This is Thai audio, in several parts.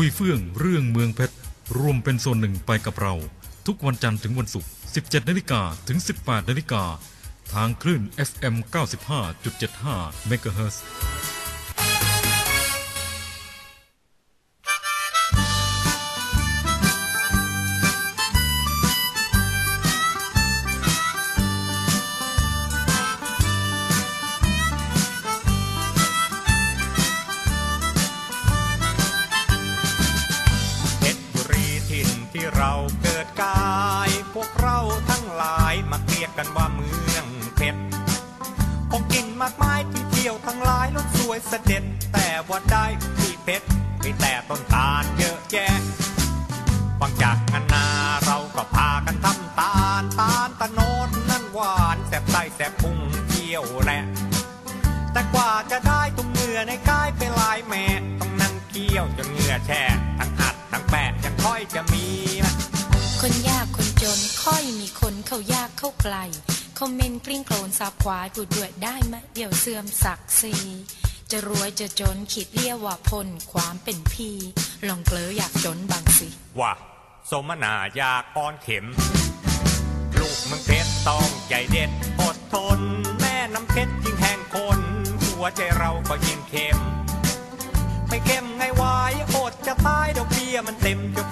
คุยเฟื่องเรื่องเมืองเพชรรวมเป็นส่วนหนึ่งไปกับเรา ทุกวันจันทร์ถึงวันศุกร์ 17นาฬิกาถึง 18นาฬิกาทางคลื่น FM 95.75เมกะเฮิร์ กันว่าเมืองเพชรของกินมากมายที่เที่ยวทั้งหลายรถสวยเสด็จ แต่ว่าได้ที่เพชรมีแต่ต้นตาลเยอะแยะบางจากงานนาเราก็พากันทำตาลตาลตะโนดนั่นหวานแสบไส้แสบพุงเที่ยวแหละแต่กว่าจะได้ตุ้มเหงื่อในกายเป็นลายแม่ต้องนั่งเคี่ยวจนเหงื่อแช่ทั้งอัดทั้งแปะยังค่อยจะมีนะคนยากคนจนค่อยมีคนเข้ายากาไกล คอมเมนต์กลิ้งโคลนสาบควายพูดด้วยได้ไหมเดี๋ยวเสื่อมศักดิ์ศรีจะรวยจะจนขีดเรียว่าพลความเป็นพี่ ลองเกลออยากจนบางสิ ว่า สมนาอยากอ่อนเข็ม ลูกมึงเพชรต้องใจเด็ดอดทน แม่น้ำเพชรยิ่งแห้งคน หัวใจเราก็ยิ่งเค็ม ไม่เข้มไงวายอดจะตายดอกเบี้ยมันเต็มจ้า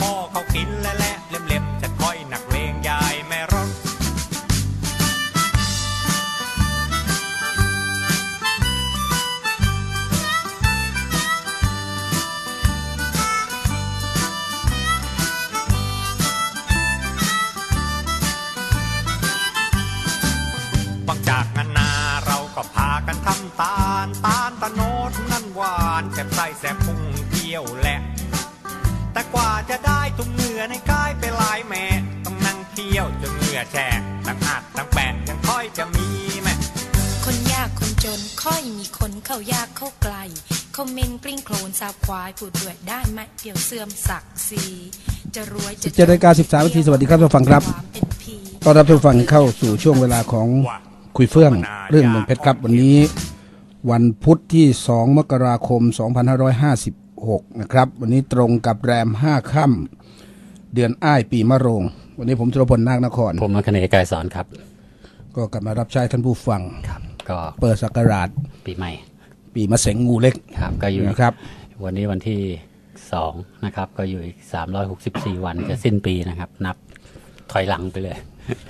จะได้ตุ้มเหงื่อในกายเป็นลายแม่ต้องนั่งเที่ยวจนเหงื่อแฉกตั้งอัดตั้งแปะยังค่อยจะมีแม่คนยากคนจนค่อยมีคนเข้ายากเข้าไกลคอมเมนต์กลิ้งโคลนสาบควายพูดด้วยได้ไหมเดี๋ยวเสื่อมศักดิ์ศรีจะรวยจะจน17นาฬิกา13นาทีสวัสดีครับท่านผู้ฟังครับวามเป็นพี่ต้อนรับท่านผู้ฟังเข้าสู่ช่วงเวลาของคุยเฟื่องเรื่องเมืองเพชรครับวันนี้ วันพุธที่ 2 มกราคม 2556นะครับ วันนี้ตรงกับแรม 5 ค่ำเดือนอ้ายปีมะโรง วันนี้ผมจุลพลนาคนคร ผมมัคเนยกายสอนครับ ก็กลับมารับใช้ท่านผู้ฟังครับ ก็เปิดสักราชปีใหม่ ปีมะเสงงูเล็กครับ ก็อยู่นะครับ วันนี้วันที่สองนะครับ ก็อยู่อีกสามร้อยหกสิบสี่วันจะสิ้นปีนะครับ นับถอยหลังไปเลย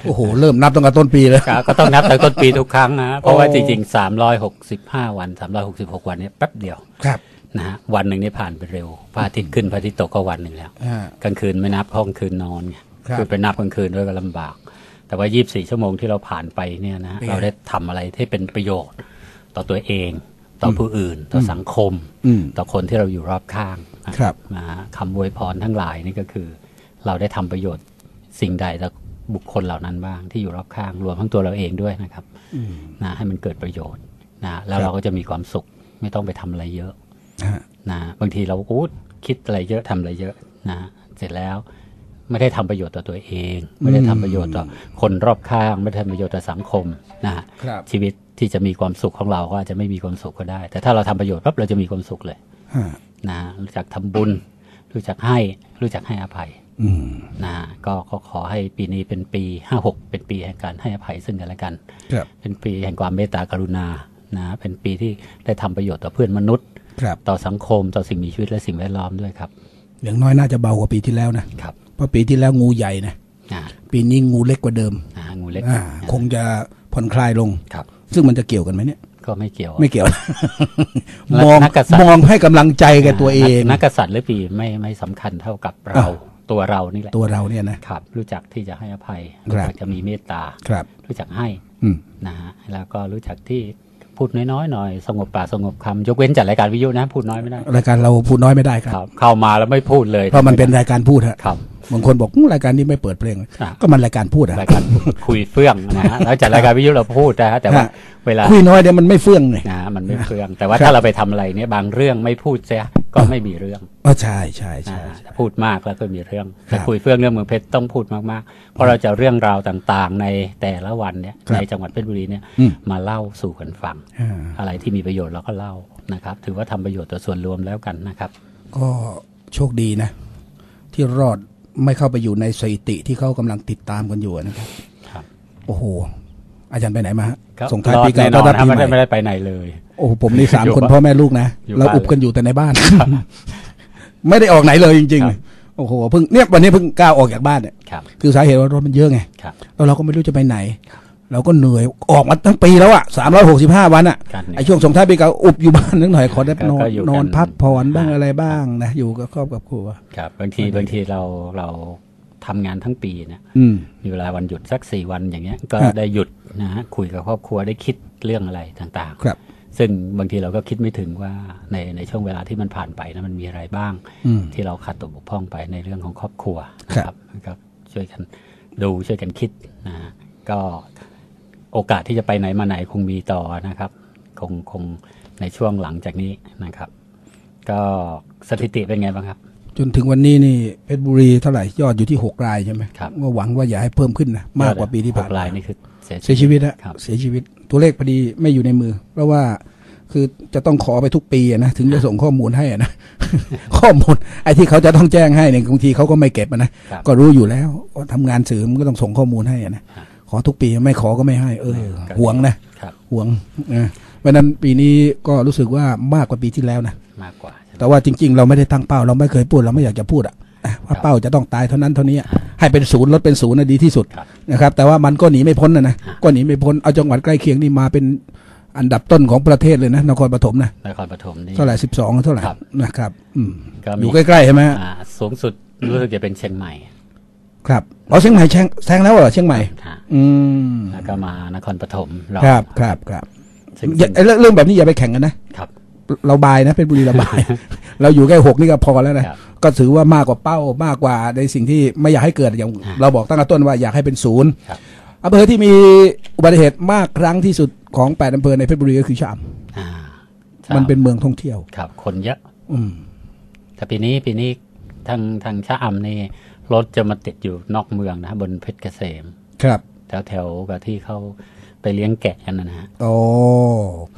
โอ้โห เริ่มนับตั้งแต่ต้นปีเลยครับก็ต้องนับตั้งต้นปีทุกครั้งนะ เพราะว่าจริงๆสามร้อยหกสิบห้าวันสามร้อยหกสิบหกวันเนี้แป๊บเดียว ครับ นะฮะวันหนึ่งนี่ผ่านไปเร็วพระอาทิตย์ขึ้นพระอาทิตย์ตกก็วันหนึ่งแล้วอ่ากลางคืนไม่นับห้องคืนนอนไงครับคือไปนับกลางคืนด้วยก็ลำบาก แต่ว่า 24 ชั่วโมงที่เราผ่านไปเนี่ยนะเป็นไงเราได้ทำอะไรที่เป็นประโยชน์ต่อตัวเอง ต่อผู้อื่น ต่อสังคมอืมต่อคนที่เราอยู่รอบข้างนะครับนะฮะคำอวยพรทั้งหลายนี่ก็คือ เราได้ทำประโยชน์สิ่งใดต่อบุคคลเหล่านั้นบ้างที่อยู่รอบข้างรวมทั้งตัวเราเองด้วยนะครับนะให้มันเกิดประโยชน์นะแล้วเราก็จะมีความสุขไม่ต้องไปทำอะไรเยอะฮะ นะบางทีเราก็คิดอะไรเยอะทำอะไรเยอะนะเสร็จแล้วไม่ได้ทำประโยชน์ต่อตัวเอง ไม่ได้ทำประโยชน์ต่อคนรอบข้าง ไม่ได้ทำประโยชน์ต่อสังคมนะฮะครับชีวิตที่จะมีความสุขของเราก็อาจจะไม่มีความสุขก็ได้ แต่ถ้าเราทำประโยชน์ปั๊บเราจะมีความสุขเลยฮะนะรู้จักทำบุญ รู้จักให้รู้จักให้อภัยอืมนะก็ก็ขอให้ปีนี้เป็นปีห้าหกเป็นปีแห่งการให้อภัยซึ่งกันและกันครับเป็นปีแห่งความเมตตากรุณานะเป็นปีที่ได้ทำประโยชน์ต่อเพื่อนมนุษย์ครับ ต่อสังคมต่อสิ่งมีชีวิตและสิ่งแวดล้อมด้วยครับ อย่างน้อยน่าจะเบากว่าปีที่แล้วนะครับเพราะปีที่แล้วงูใหญ่นะอ่าปีนี้งูเล็กกว่าเดิมอ่างูเล็กอ่าคงจะผ่อนคลายลงครับ ซึ่งมันจะเกี่ยวกันไหมเนี่ยก็ไม่เกี่ยว ไม่เกี่ยวนักมองนักกษัตริย์มองให้กำลังใจแก่ตัวเองนักนักกษัตริย์หรือปีไม่ไม่สำคัญเท่ากับเราอ้าวตัวเรานี่แหละ ตัวเราเนี่ยนะครับ รู้จักที่จะให้อภัยครัรู้บจักจะมีเมตตาครับ รู้จักให้อืมนะฮะแล้วก็รู้จักที่ พูดน้อยๆหน่อยสงบปากสงบคำยกเว้นจัดรายการวิทยุนะพูดน้อยไม่ได้รายการเราพูดน้อยไม่ได้ครับครับเข้ามาแล้วไม่พูดเลยเพราะมันเป็นรายการพูดฮะครับบางคนบอกอื้อรายการนี้ไม่เปิดเพลงอะก็มันรายการพูดอะรายการคุยเฟื่องนะฮะแล้วจัดรายการวิทยุเราพูดนะฮะแต่ว่าฮะ เวลาคุยน้อยเดี๋ยวมันไม่เฟื่องเลยนะมันไม่เฟื่อง แต่ว่าครับถ้าเราไปทำอะไรเนี่ยบางเรื่องไม่พูดเสียก็ไม่มีเรื่องอ๋อใช่ใช่ใช่นะใช่พูดมากแล้วก็มีเรื่องครับแต่คุยเฟื่องเรื่องเมืองเพชรต้องพูดมากๆ เพราะเราจะเรื่องราวต่างๆ ในแต่ละวันเนี่ยครับในจังหวัดเพชรบุรีเนี่ยอืมมาเล่าสู่กันฟังอ่าอะไรที่มีประโยชน์เราก็เล่านะครับ ถือว่าทำประโยชน์ต่อส่วนรวมแล้วกันนะครับ ก็โชคดีนะ ที่รอดไม่เข้าไปอยู่ในสถิติที่เขากำลังติดตามกันอยู่นะครับครับโอ้โห อาจารย์ไปไหนมาฮะครับส่งท้ายรอดปีเก่าแน่นต้ออนรับครับปีไม่ใหได้ไม่ม่ได้ไปไหนเลย โอ้โหผมนี่สามอยู่คนบ้านพ่อแม่ลูกนะอยู่เราบ้านอุบกันอยู่แต่ในบ้าน ไม่ได้ออกไหนเลยจริงครับๆโอ้โหเพิ่งเนี่ยวันนี้เพิ่งก้าวออกจากบ้านเนี่ยครับคือสาเหตุว่ารถมันเยอะไงครับแล้วเราก็ไม่รู้จะไปไหน เราก็เหนื่อยออกมาทั้งปีแล้วอะสามร้อยหกสิบห้าวันอะการเนี่ยไอช่วงส่งท้ายปีเก่าอุบอยู่บ้านนิดหน่อยขอได้ก็นอนก็อยู่กันนอนพักผ่อนบ้างอ่าอะไรบ้างนะอยู่กับครอบกับครัวครับบางทีบางทีเราเรา ทำงานทั้งปีเนี่ยอืมมีเวลาวันหยุดสักสี่วันอย่างเงี้ย ก็ฮะได้หยุดนะฮะคุยกับครอบครัวได้คิดเรื่องอะไรต่างครับๆซึ่งบางทีเราก็คิดไม่ถึงว่าในในช่วงเวลาที่มันผ่านไปนะมันมีอะไรบ้างอืมที่เราขาดตกบกพร่องไปในเรื่องของครอบครัวนะครับก็ช่วยกันดูช่วยกันคิดนะฮะก็โอกาสที่จะไปไหนมาไหนคงมีต่อนะครับ คงคงในช่วงหลังจากนี้นะครับ ก็สถิติเป็นไงบ้างครับ จนถึงวันนี้นี่เพชรบุรีเท่าไหร่ยอดอยู่ที่หกรายใช่ไหมครับว่าหวังว่าอย่าให้เพิ่มขึ้นนะมากกว่าปีที่ผ่านหกรายมานี่คือเสียเสียชีวิตนะครับเสียชีวิตตัวเลขพอดีไม่อยู่ในมือ เพราะว่าคือจะต้องขอไปทุกปีอะนะถึงจะส่งข้อมูลให้อะนะข้อมูลไอ้ที่เขาจะต้องแจ้งให้เนี่ยบางทีเขาก็ไม่เก็บอะนะครับก็รู้อยู่แล้วว่าทำงานสื่อมันก็ต้องส่งข้อมูลให้อะนะขอทุกปีไม่ขอก็ไม่ให้ เออหวงนะครับหวงนะเพราะฉะนั้นปีนี้ก็รู้สึกว่ามากกว่าปีที่แล้วนะมากกว่าใช่ไหม แต่ว่าจริง ๆ เราไม่ได้ตั้งเป้า เราไม่เคยพูดเราไม่อยากจะพูดอะอะว่าเป้าจะต้องตายเท่านั้นเท่านี้อะให้เป็นศูนย์ลดเป็นศูนย์นะดีที่สุดครับนะครับ แต่ว่ามันก็หนีไม่พ้นนะนะก็หนีไม่พ้นเอาจังหวัดใกล้เคียงนี่มาเป็นอันดับต้นของประเทศเลยนะนครปฐมนะนครปฐมนี่เท่าไหร่สิบสองเท่าไหร่ครับนะครับอืมก็อมียู่ใกล้ๆใช่ไหมอ่าสูงสุดรู้สึกจะเป็นเชียงใหม่ ครับเอาเชียงใหม่แซงแซงแล้วเหรอเชียงใหม่ฮะอืมแล้วก็มานครปฐมเราครับครับครับซึ่งอย่าไอ้เรื่องเรื่องแบบนี้อย่าไปแข่งกันนะครับเราบายนะเป็นบุรีเราบาย เราอยู่แค่หกนี่ก็พอแล้วนะครับก็ถือว่ามากกว่าเป้ามากกว่าในสิ่งที่ไม่อยากให้เกิดอย่างอ่าเราบอกตั้งแต่ต้นว่าอยากให้เป็นศูนย์ครับอำเภอที่มีอุบัติเหตุมากครั้งที่สุดของแปดอำเภอในเพชรบุรีก็คือชะออ่าำมันเป็นเมืองท่องเที่ยวครับ คนเยอะอืมแต่ปีนี้ปีนี้ทางทางชะอำนี่รถจะมาติดอยู่นอกเมืองนะบนเพชรเกษม ครับ แถวแถวกับที่เขาไปเลี้ยงแกะกันนะนะฮะโอ้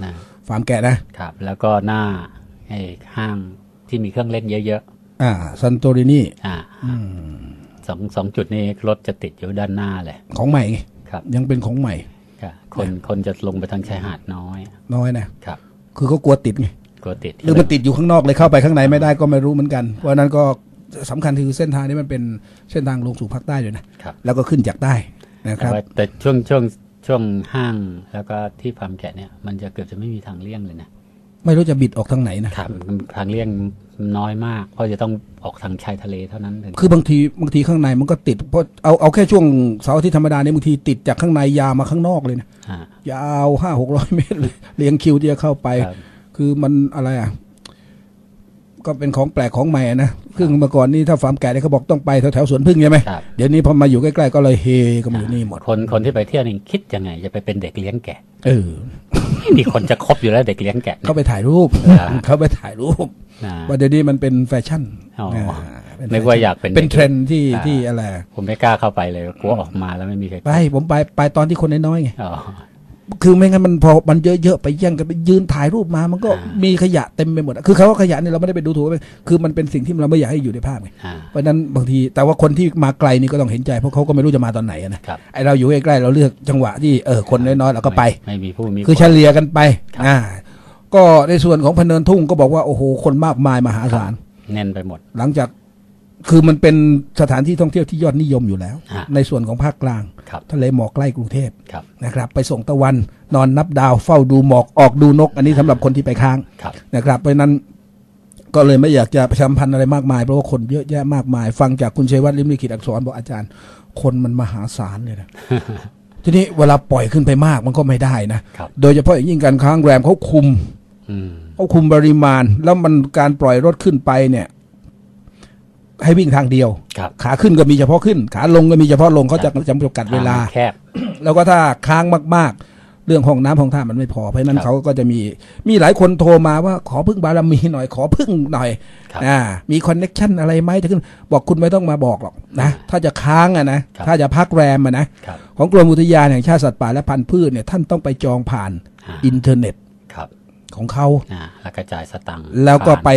นะ ฟาร์มแกะนะครับ แล้วก็หน้าไอ้ห้างที่มีเครื่องเล่นเยอะอ่าซันโตรินีๆอ่าสองสองจุดนี้รถจะติดอยู่ด้านหน้าเลย ของใหม่ไงครับ ยังเป็นของใหม่ครับคนคนจะลงไปทางชายหาดน้อย น้อยนะครับ คือเขากลัวติดไงกลัวติดหรือมันติดอยู่ข้างนอกเลยเข้าไปข้างในไม่ได้ก็ไม่รู้เหมือนกัน เพราะฉะนั้นก็สำคัญคือเส้นทางนี้มันเป็นเส้นทางลงสู่ภาคใต้ด้วยนะครับแล้วก็ขึ้นจากใต้นะคแต่รับว่าแต่ช่วงช่วง ช่วงห้างแล้วก็ที่ฟาร์มแกะเนี่ยมันจะเกือบจะไม่มีทางเลี่ยงเลยนะไม่รู้จะบิดออกทางไหนนะครับทางเลี่ยงน้อยมาก เพราะจะต้องออกทางชายทะเลเท่านั้นถึงคือบางทีบางทีข้างในมันก็ติดเพราะเอาเอาแค่ช่วงเสาร์อาที่ธรรมดาเนี่ยบางทีติดจากข้างในยาวมาข้างนอกเลยนะอ่ายาวห้าหกร้อยเมตรเลยเรียงคิวที่จะเข้าไปครับคือมันอะไรอะ ก็เป็นของแปลกของใหม่อะนะซึ่งเมื่อก่อนนี่ถ้าฟาร์มแกะเนี่ยเขาบอกต้องไปแถวแถวๆสวนพึ่งใช่ไหมครับ เดี๋ยวนี้พอมาอยู่ใกล้ๆก็เลยเฮก็มาอยู่นี่หมด คนคนที่ไปเที่ยวนี่คิดยังไงจะไปเป็นเด็กเลี้ยงแกะเออไม่มีคนจะคบอยู่แล้วเด็กเลี้ยงแกะเนี่ยเขาไปถ่ายรูปอ่าเขาไปถ่ายรูปอ่าว่าเดี๋ยวนี้มันเป็นแฟชั่นอ๋ออ่าเป็นึกว่าอยากเป็นเป็นเด็กเทรนด์ที่อ่าที่อะไรผมไม่กล้าเข้าไปเลยกลัวออกมาแล้วไม่มีใครไปผมไปไปตอนที่คนน้อยๆไงอ๋อ คือไม่งั้นมันพอมันเยอะๆไปแย่งกันไปยืนถ่ายรูปมา มันก็อ่ามีมีขยะเต็มไปหมดอะคือเขาว่าขยะนี่เราไม่ได้ไปดูถูกมันคือมันเป็นสิ่งที่เราไม่อยากให้อยู่ในภาพไงอ่าเพราะฉะนั้นบางทีแต่ว่าคนที่มาไกลนี่ก็ต้องเห็นใจเพราะเขาก็ไม่รู้จะมาตอนไหนอะนะครับไอเราอยู่ใกล้ๆเราเลือกจังหวะที่เออคนน้อยๆเราก็ไปไม่มีผู้มีคือคนเฉลี่ยกันไปครับอ่าก็ในส่วนของพะเนินทุ่งก็บอกว่าโอ้โหคนมากมายมหาศาลแน่นไปหมด หลังจากคือมันเป็นสถานที่ท่องเที่ยวที่ยอดนิยมอยู่แล้วฮะในส่วนของภาคกลางครับ ทะเลหมอกใกล้กรุงเทพครับนะครับไปส่งตะวันนอนนับดาวเฝ้าดูหมอกออกดูนก อันนี้สำหรับคนที่ไปค้างครับนะครับเพราะฉะนั้นก็เลยไม่อยากจะประชาสัมพันธ์อะไรมากมาย เพราะว่าคนเยอะแยะมากมาย ฟังจากคุณชัยวัฒน์ลิมลิขิตอักษรบอกอาจารย์ คนมันมหาศาลเลยนะทีนี้เวลาปล่อยขึ้นไปมากมันก็ไม่ได้นะครับโดยเฉพาะอย่างยิ่งการค้างแรมเขาคุมอืมเขาคุมปริมาณ แล้วมันการปล่อยรถขึ้นไปเนี่ย ให้วิ่งทางเดียว ครับขาขึ้นก็มีเฉพาะขึ้น ขาลงก็มีเฉพาะลงเขาจะจำกัดเวลาทงแคบ แล้วก็ถ้าค้างมากๆ เรื่องห้องน้ำห้องท่ามันไม่พอ เพราะฉะนั้นครับเขาก็จะมีมีหลายคนโทรมาว่าขอพึ่งบารมีหน่อยขอพึ่งหน่อยครับอ่ามีคอนเน็ชันอะไรไหมจะขึ้น บอกคุณไม่ต้องมาบอกหรอกนะถ้าจะค้างอะนะครับ ถ้าจะพักแรมอะนะครับ ของกรมอุทยานแห่งชาติสัตว์ป่าและพันธุ์พืชเนี่ยท่านต้องไปจองผ่านอ่า อินเทอร์เน็ตครับ ขของเขาอ่าแล้วกระจายสตังค์แล้วก็ผ่านไป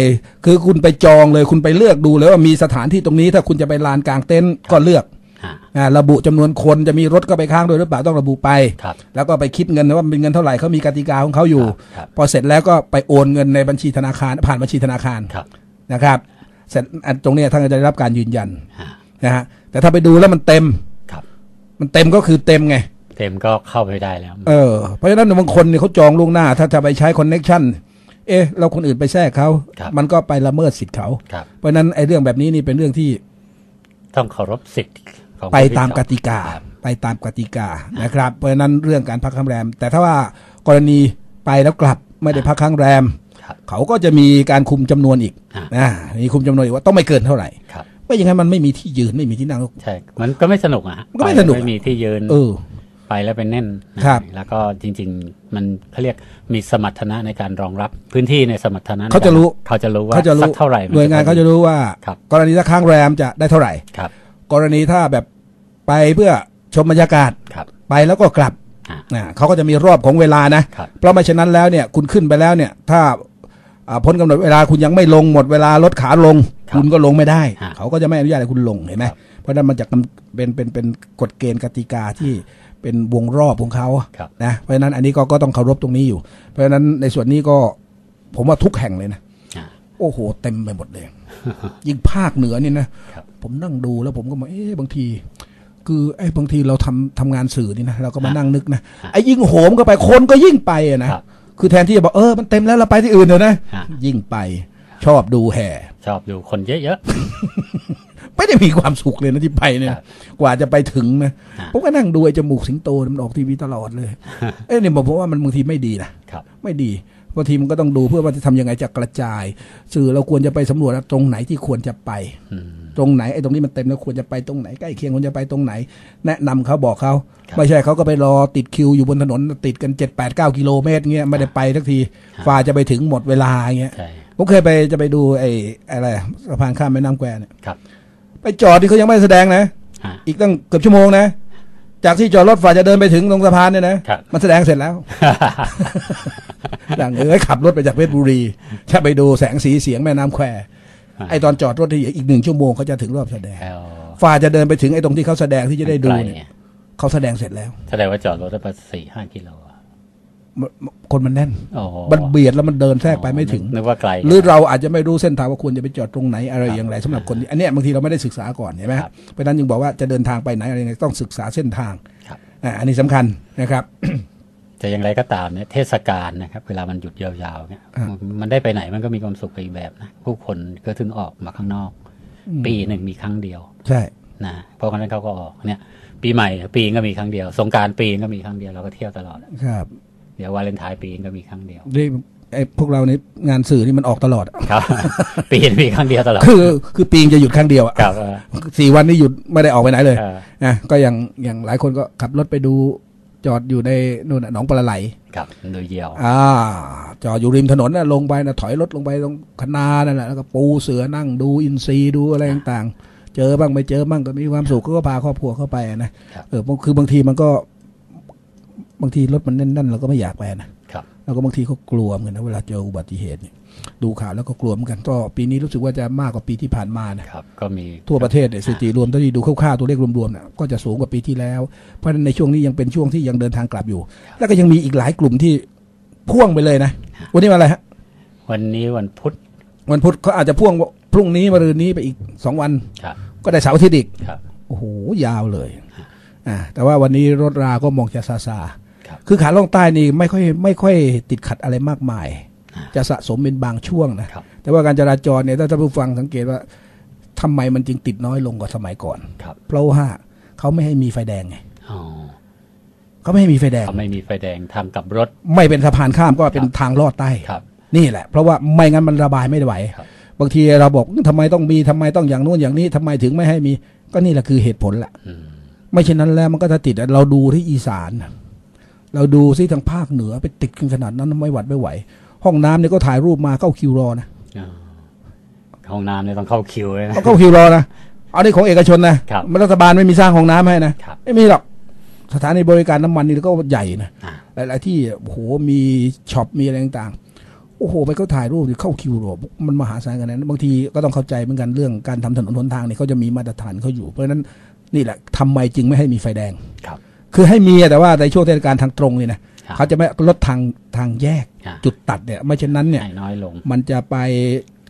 คือคุณไปจองเลยคุณไปเลือกดูเลยว่ามีสถานที่ตรงนี้ถ้าคุณจะไปลานกลางเต็นท์ก็เลือกอ่าอ่าระบุจำนวนคนจะมีรถก็ไปค้างโดวยหรือเปล่าต้องระบุไปครับแล้วก็ไปคิดเงินนะว่ามันเป็นเงินเท่าไหร่เขามีกติกาของเขาอยู่ครับครับพอเสร็จแล้วก็ไปโอนเงินในบัญชีธนาคาร ผ่านบัญชีธนาคารครับนะครับ เสร็จอันตรงเนี้ยท่านก็จะได้รับการยืนยันอ่านะฮะแต่ถ้าไปดูแล้วมันเต็มครับมันเต็มก็คือเต็มไง เต็มก็เข้าไปได้แล้ว เออเพราะฉะนั้นบางคนเนี่ยเขาจองล่วงหน้า ถ้าจะไปใช้คอนเน็ชันเอ๊ะเราคนอื่นไปแทรกเขาครับมันก็ไปละเมิดสิทธิ์เขาครับเพราะฉะนั้นไอ้เรื่องแบบนี้นี่เป็นเรื่องที่ ต้องเคารพสิทธิ์ของไปผู้ที่ตามจองกติกาครับไปตามกติกานะครับ เพราะฉะนั้นเรื่องการพักค้างแรม แต่ถ้าว่ากรณีไปแล้วกลับไม่ได้พักค้างแรมครับเขาก็จะมีการคุมจำนวนอีกอ่านะมีคุมจำนวนอีกว่าต้องไม่เกินเท่าไหร่ครับไม่อย่างนั้นมันไม่มีที่ยืนไม่มีที่นั่งใช่มันก็ไม่สนุกอะฮะมันก็ไม่สนุกปไม่มีที่ยืนเออ ไปแล้วเป็นแน่นนะครับแล้วก็จริง ๆ มันเขาเรียกมีสมรรถนะในการรองรับพื้นที่ในสมรรถนะเขาจะรู้เขาจะรู้ว่าเขาจะรู้สักเท่าไหร่หน่วยงานเขาจะรู้ว่า กรณีถ้าค้างแรมจะได้เท่าไหร่ครับ กรณีถ้าแบบไปเพื่อชมบรรยากาศครับไปแล้วก็กลับเขาก็จะมีรอบของเวลานะ เพราะไม่เช่นนั้นแล้วเนี่ยคุณขึ้นไปแล้วเนี่ย ถ้าพ้นกำหนดเวลาคุณยังไม่ลงหมดเวลารถขาลง คุณก็ลงไม่ได้ เขาก็จะไม่อนุญาตให้คุณลงเห็นไหมเพราะนั้นมันจะเป็นเป็นเป็นกฎเกณฑ์กติกาที่ เป็นวงรอบของเขาครับนะเพราะฉะนั้นอันนี้ก็ก็ต้องเคารพตรงนี้อยู่ เพราะฉะนั้นในส่วนนี้ก็ผมว่าทุกแห่งเลยนะอ่าโอ้โห เต็มไปหมดเลย ยิ่งภาคเหนือเนี่ยนะครับผมนั่งดูแล้วผมก็มาเอ๊ะบางที คือไอ้บางทีเราทำทำงานสื่อนี่นะเราก็มานั่งนึกนะไอ้ยิ่งโหมก็ไปคนก็ยิ่งไปอะนะครับคือแทนที่จะบอกเออมันเต็มแล้วเราไปที่อื่นเถอะนะฮะยิ่งไปชอบดูแห่ ชอบดูคนเยอะ ไม่ได้มีความสุขเลยนะที่ไปเนี่ยครับกว่าจะไปถึงนะฮะผมก็นั่งดูไอ้จมูกสิงโตมันออกทีวีตลอดเลย เอ้ยเนี่ยผมว่ามันบางทีไม่ดีนะๆครับไม่ดีบางทีมันก็ต้องดูเพื่อว่าจะทำยังไงจะกระจาย สื่อเราควรจะไปสำรวจว่าตรงไหนที่ควรจะไปอืมตรงไหนไอ้ตรงนี้มันเต็มแล้วควรจะไปตรงไหนใกล้เคียงควรจะไปตรงไหน แนะนำเขาบอกเขาครับไม่ใช่เขาก็ไปรอติดคิวอยู่บนถนนติดกันเจ็ดแปดเก้ากิโลเมตรเงี้ยไม่ได้ไปทักทีฝ่าจะไปถึงหมดเวลาเงี้ยใช่ผมเคยไปจะไปดูไอ้อะไรสะพานข้ามแม่น้ำแควเนี่ยครับ ไปจอดที่เขายังไม่ได้แสดงนะ ฮะ อีกตั้งเกือบชั่วโมงนะ จากที่จอดรถฝ่าจะเดินไปถึงตรงสะพานเนี่ยนะ ครับ มันแสดงเสร็จแล้ว ดังเอ้ยขับรถไปจากเพชรบุรีถ้าไปดูแสงสีเสียงแม่น้ำแควอ่า ไอตอนจอดรถที่อีกหนึ่งชั่วโมงเขาจะถึงรอบแสดง แล้วฝ่าจะเดินไปถึงไอ้ตรงที่เขาแสดงที่จะได้ดูใกล้เนี่ยเขาแสดงเสร็จแล้ว แสดงว่าจอดรถได้ประมาณสี่ห้ากิโลอะม คนมันแน่นโอ้มันเบียดแล้วมันเดินแทรกไปไม่ถึงนึกว่าไกลหรือเราอาจจะไม่รู้เส้นทางว่าควรจะไปจอดตรงไหนอะไรอย่างไรสำหรับคนที่อันเนี้ยบางทีเราไม่ได้ศึกษาก่อนเห็นไหมครับเพราะฉะนั้นจึงบอกว่าจะเดินทางไปไหนอะไรยังไงต้องศึกษาเส้นทางครับอ่าอันนี้สำคัญนะครับแต่อย่างไรก็ตามเนี่ยเทศกาลนะครับเวลามันหยุดยาวๆเนี่ยอ่ามันได้ไปไหนมันก็มีความสุขไปอีกแบบนะผู้คนก็ถึงออกมาข้างนอก ปีหนึ่งมีครั้งเดียว ใช่นะเพราะฉะนั้นเขาก็ออกเนี่ย ปีใหม่ปีก็มีครั้งเดียว สงกรารปีก็มีครั้งเดียวเราก็เที่ยวตลอดครับเดี๋ยววาเลนไทน์ปีก็มีครั้งเดียวนี่ไอ้พวกเรานี่งานสื่อนี่มันออกตลอดอะครับ ปีมีครั้งเดียวตลอดคือคือปีจะหยุดครั้งเดียวอะครับเออสี่วันนี้หยุดไม่ได้ออกไปไหนเลยเออนะก็อย่างอย่างหลายคนก็ขับรถไปดูจอดอยู่ในนู่นน่ะหนองปลาไหลครับโดยเดียวอ่า จอดอยู่ริมถนนน่ะลงไปนะถอยรถลงไปตรงคณานั่นแหละแล้วก็ปูเสือนั่งดูอินซีย์ดูอะไรต่างๆ เจอบ้างไม่เจอบ้างก็มีความสุขก็พาครอบครัวเข้าไปนะครับเออคือบางทีมันก็ บางทีรถมันแน่นๆเราก็ไม่อยากไปนะครับแล้วก็บางทีก็กลัวเหมือนกันนะเวลาเจออุบัติเหตุเนี่ยดูข่าวแล้วก็กลัวเหมือนกันก็ปีนี้รู้สึกว่าจะมากกว่าปีที่ผ่านมานะครับก็มีทั่วประเทศเนี่ยสถิติรวมเท่าที่ดูคร่าวๆตัวเลขรวมๆเนี่ยก็จะสูงกว่าปีที่แล้ว เพราะฉะนั้นในช่วงนี้ยังเป็นช่วงที่ยังเดินทางกลับอยู่ แล้วก็ยังมีอีกหลายกลุ่มที่พ่วงไปเลยนะ วันนี้วันอะไรฮะวันนี้วันพุธวันพุธเขาอาจจะพ่วงพรุ่งนี้มะรืนนี้ไปอีกสองวันครับก็ได้เสาร์อาทิตย์อีกครับโอ้โหยาวเลยอ่าแต่ว่าวันนี้รถราก็มองจะซาซา ครับคือขาล่องใต้นี่ไม่ค่อยไม่ค่อยติดขัดอะไรมากมาย จะสะสมเป็นบางช่วงนะครับแต่ว่าการจราจรเนี่ยถ้าท่านผู้ฟังสังเกตว่าทำไมมันจึงติดน้อยลงกว่าสมัยก่อนครับเพราะว่าเขาไม่ให้มีไฟแดงไงอ๋อเขาไม่ให้มีไฟแดงเขาไม่มีไฟแดงทางกลับรถ ไม่เป็นสะพานข้ามก็เป็นทางลอดใต้ครับนี่แหละ เพราะว่าไม่งั้นมันระบายไม่ไหวครับบางทีเราบอกทำไมต้องมีทำไมต้องอย่างนู้นอย่างนี้ทำไมถึงไม่ให้มี ก็นี่แหละคือเหตุผลแหละอืมไม่เช่นนั้นแล้วมันก็จะติดเราดูที่อีสาน เราดูซิทางภาคเหนือไปติดกันขนาดนั้นไม่หวัดไม่ไหว ห้องน้ำเนี่ยก็ถ่ายรูปมาเข้าคิวรอนะอ๋อห้องน้ำเนี่ยต้องเข้าคิวเลยนะเขาเข้าคิวรอนะเอานี่ของเอกชนนะครับรัฐบาลไม่มีสร้างห้องน้ำให้นะครับไม่มีหรอกสถานีบริการน้ำมันนี่ก็ใหญ่นะอ่าหลายๆที่โอ้โหมีช็อปมีอะไรต่างโอ้โหไปเขาถ่ายรูปดิเข้าคิวรอมันมหาศาลกันนะบางทีก็ต้องเข้าใจเหมือนกันเรื่องการทำถนนหนทางเนี่ยเขาจะมีมาตรฐานเขาอยู่ เพราะฉะนั้นนี่แหละทำไมจึงไม่ให้มีไฟแดงครับ คือให้มีแต่ว่าในช่วงเทศกาลทางตรงนี่นะครับเขาจะไม่ลดทางทางแยกอ่าจุดตัดเนี่ยไม่เช่นนั้นเนี่ยให้น้อยลงมันจะไป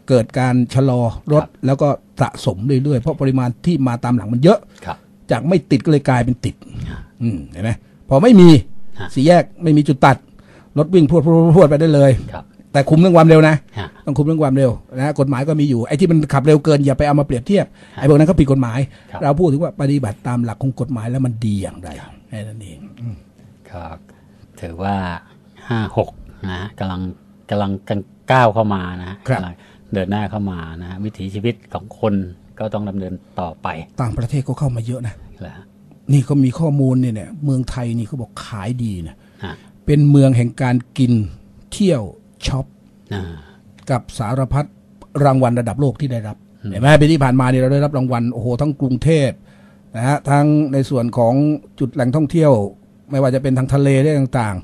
เกิดการชะลอรถครับแล้วก็สะสมเรื่อยๆ เพราะปริมาณที่มาตามหลังมันเยอะครับจากไม่ติดก็เลยกลายเป็นติดอ่าอืมเห็นไหมพอไม่มีฮะสี่แยกไม่มีจุดตัดรถวิ่งพรวดพรวดพรวดไปได้เลยครับแต่คุมเรื่องความเร็วนะฮะต้องคุมเรื่องความเร็วนะกฎหมายก็มีอยู่ไอ้ที่มันขับเร็วเกินอย่าไปเอามาเปรียบเทียบไอ้พวกนั้นก็ผิดกฎหมายครับเราพูดถึงว่าปฏิบัติตามหลักของกฎหมายแล้วมันดีอย่างไร แค่นั้นเองอืมก็ถือว่าห้าหกนะกำลังกำลังกันก้าวเข้ามานะกำลังเดินหน้าเข้ามานะวิถีชีวิตของคนก็ต้องดำเนินต่อไป ต่างประเทศก็เข้ามาเยอะนะแหละนี่เขามีข้อมูลเนี่ยเนี่ยเมืองไทยนี่เขาบอกขายดีนะฮะเป็นเมืองแห่งการกินเที่ยวช็อปอ่ากับสารพัดรางวัลระดับโลกที่ได้รับเห็นไหมปีที่ผ่านมาเนี่ยเราได้รับรางวัลโอ้โหทั้งกรุงเทพ นะฮะทั้งในส่วนของจุดแหล่งท่องเที่ยว ไม่ว่าจะเป็นทางทะเลได้ต่าง